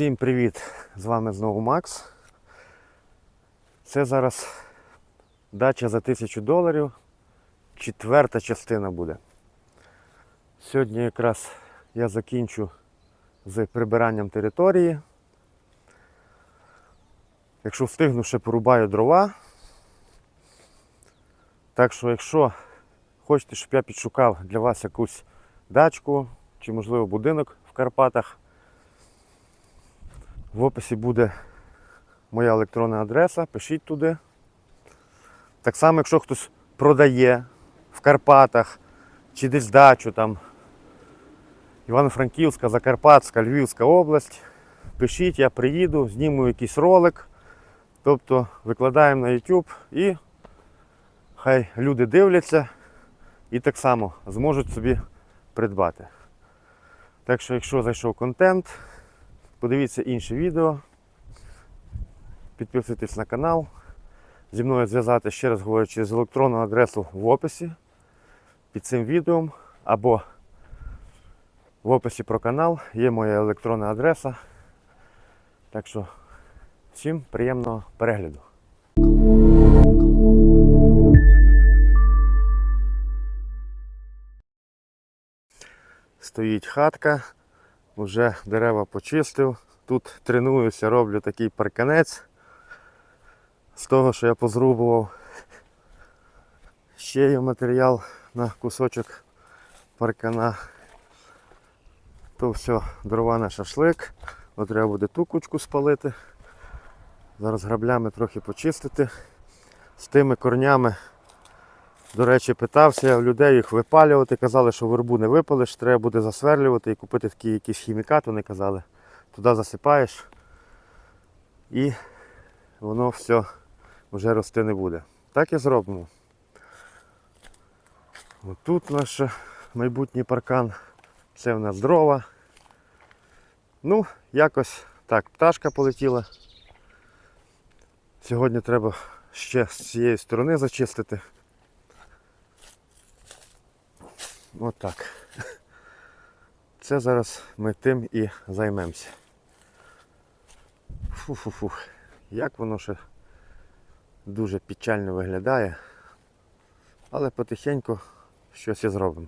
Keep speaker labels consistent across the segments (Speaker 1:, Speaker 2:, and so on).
Speaker 1: Всім привіт! З вами знову Макс. Це зараз дача за 1000 доларів. Четверта частина буде. Сьогодні якраз я закінчу з прибиранням території. Якщо встигну, ще порубаю дрова. Так що, якщо хочете, щоб я підшукав для вас якусь дачку чи, можливо, будинок в Карпатах, в описі буде моя електронна адреса, пишіть туди. Так само, якщо хтось продає в Карпатах чи десь дачу там Івано-Франківська, Закарпатська, Львівська область, пишіть, я приїду, зніму якийсь ролик, тобто викладаємо на YouTube і хай люди дивляться і так само зможуть собі придбати. Так що, якщо зайшов контент, подивіться інші відео, підписуйтесь на канал. Зі мною зв'язати, ще раз говорю, через електронну адресу в описі під цим відео або в описі про канал є моя електронна адреса. Так що всім приємного перегляду. Стоїть хатка, вже дерева почистив. Тут тренуюся, роблю такий парканець з того, що я позрубував. Ще є матеріал на кусочок паркана. То все, дрова на шашлик. От треба буде ту кучку спалити. Зараз граблями трохи почистити. З тими корнями, до речі, питався в людей їх випалювати. Казали, що вербу не випалиш, треба буде засверлювати і купити такі якісь хімікат, вони казали. Туди засипаєш і воно все вже рости не буде. Так і зробимо. Отут наш майбутній паркан. Це в нас дрова. Ну, якось так, пташка полетіла. Сьогодні треба ще з цієї сторони зачистити. Отак. Це зараз ми тим і займемося. Фу-фу-фу. Як воно ще дуже печально виглядає. Але потихеньку щось і зробимо.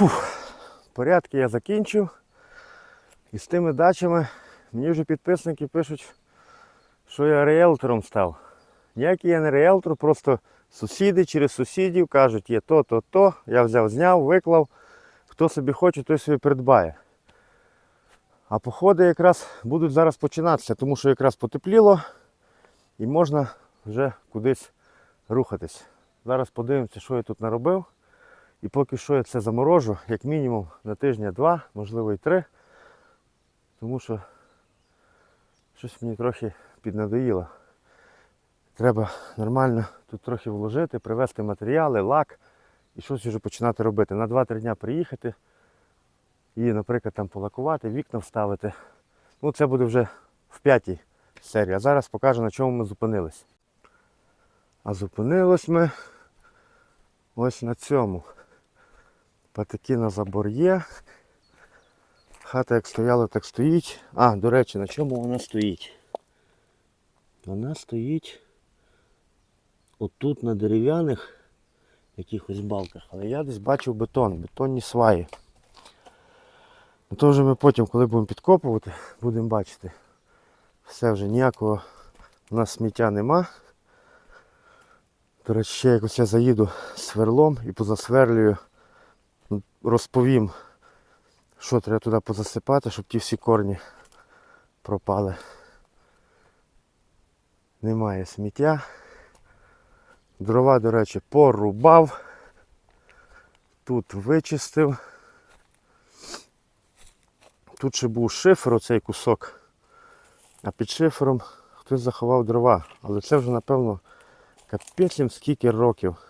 Speaker 1: Фух, порядки я закінчив. І з тими дачами мені вже підписники пишуть, що я реелтором став. Ніякий я не реелтор, просто сусіди через сусідів кажуть, є то, то, то. Я взяв, зняв, виклав. Хто собі хоче, той собі придбає. А походи якраз будуть зараз починатися, тому що якраз потепліло і можна вже кудись рухатись. Зараз подивимося, що я тут наробив. І поки що я це заморожу, як мінімум на тижня-два, можливо і три. Тому що щось мені трохи піднадоїло. Треба нормально тут трохи вложити, привезти матеріали, лак і щось вже починати робити. На 2-3 дня приїхати і, наприклад, там полакувати, вікна вставити. Ну, це буде вже в п'ятій серії. А зараз покажу, на чому ми зупинились. А зупинились ми ось на цьому. Патаки на забор є. Хата як стояла, так стоїть. А, до речі, на чому вона стоїть? Вона стоїть отут на дерев'яних якихось балках. Але я десь бачив бетон, бетонні сваї. Ну, то вже ми потім, коли будемо підкопувати, будемо бачити. Все вже ніякого у нас сміття нема. До речі, ще якось я заїду сверлом і позасверлюю, розповім, що треба туди позасипати, щоб ті всі корні пропали. Немає сміття. Дрова, до речі, порубав. Тут вичистив. Тут ще був шифер, оцей кусок. А під шифером хтось заховав дрова. Але це вже, напевно, капець скільки років.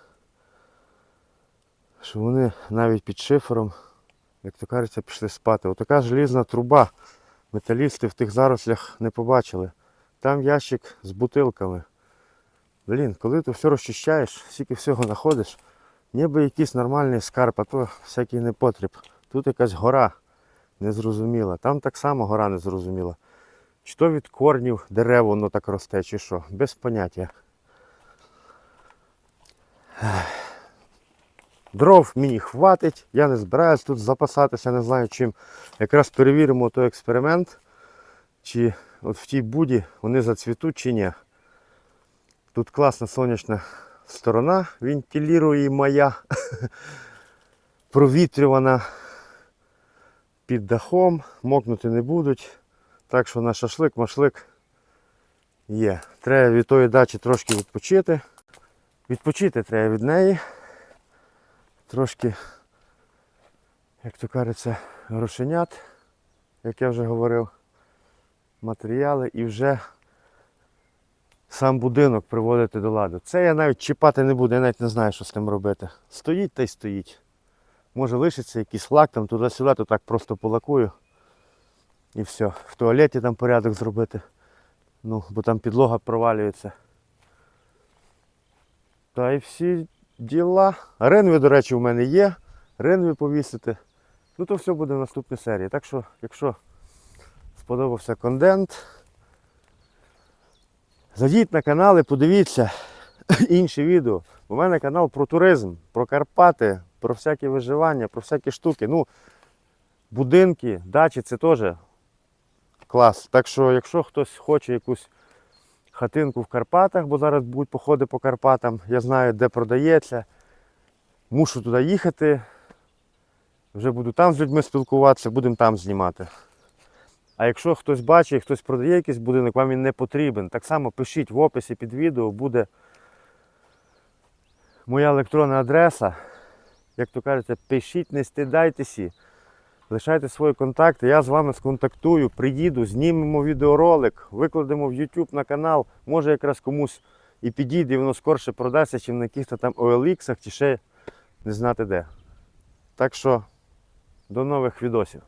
Speaker 1: Що вони навіть під шифером, як то кажеться, пішли спати. Отака желізна труба. Металісти в тих зарослях не побачили. Там ящик з бутилками. Блін, коли ти все розчищаєш, стільки всього знаходиш, ніби якийсь нормальний скарб, а то всякий непотріб. Тут якась гора незрозуміла. Там так само гора незрозуміла. Чи то від корнів дерев воно так росте, чи що. Без поняття. Дров мені хватить, я не збираюсь тут запасатися, не знаю чим. Якраз перевіримо той експеримент, чи от в тій буді вони зацвітуть чи ні. Тут класна сонячна сторона, вентилюємая, провітрювана під дахом, мокнути не будуть. Так що на шашлик, машлик є. Треба від тої дачі трошки відпочити. Відпочити треба від неї. Трошки, як то кажеться, грошенят, як я вже говорив, матеріали і вже сам будинок приводити до ладу. Це я навіть чіпати не буду, я навіть не знаю, що з тим робити. Стоїть та й стоїть. Може лишиться якийсь лак там туди-сюди, то так просто полакую. І все. В туалеті там порядок зробити. Ну, бо там підлога провалюється. Та й всі діла. Ренві, до речі, у мене є. Ренві повісити. Ну то все буде в наступній серії. Так що, якщо сподобався контент, зайдіть на канал і подивіться інші відео. У мене канал про туризм, про Карпати, про всякі виживання, про всякі штуки. Ну, будинки, дачі це теж клас. Так що, якщо хтось хоче якусь хатинку в Карпатах, бо зараз будуть походи по Карпатам, я знаю, де продається. Мушу туди їхати. Вже буду там з людьми спілкуватися, будемо там знімати. А якщо хтось бачить, хтось продає якийсь будинок, вам він не потрібен, так само пишіть в описі під відео, буде моя електронна адреса. Як то кажеться, пишіть, не стидайтеся. Лишайте свої контакти, я з вами сконтактую, приїду, знімемо відеоролик, викладемо в YouTube на канал, може якраз комусь і підійде, і воно скорше продасться, чим на якихось там OLX чи ще не знати де. Так що до нових відосів.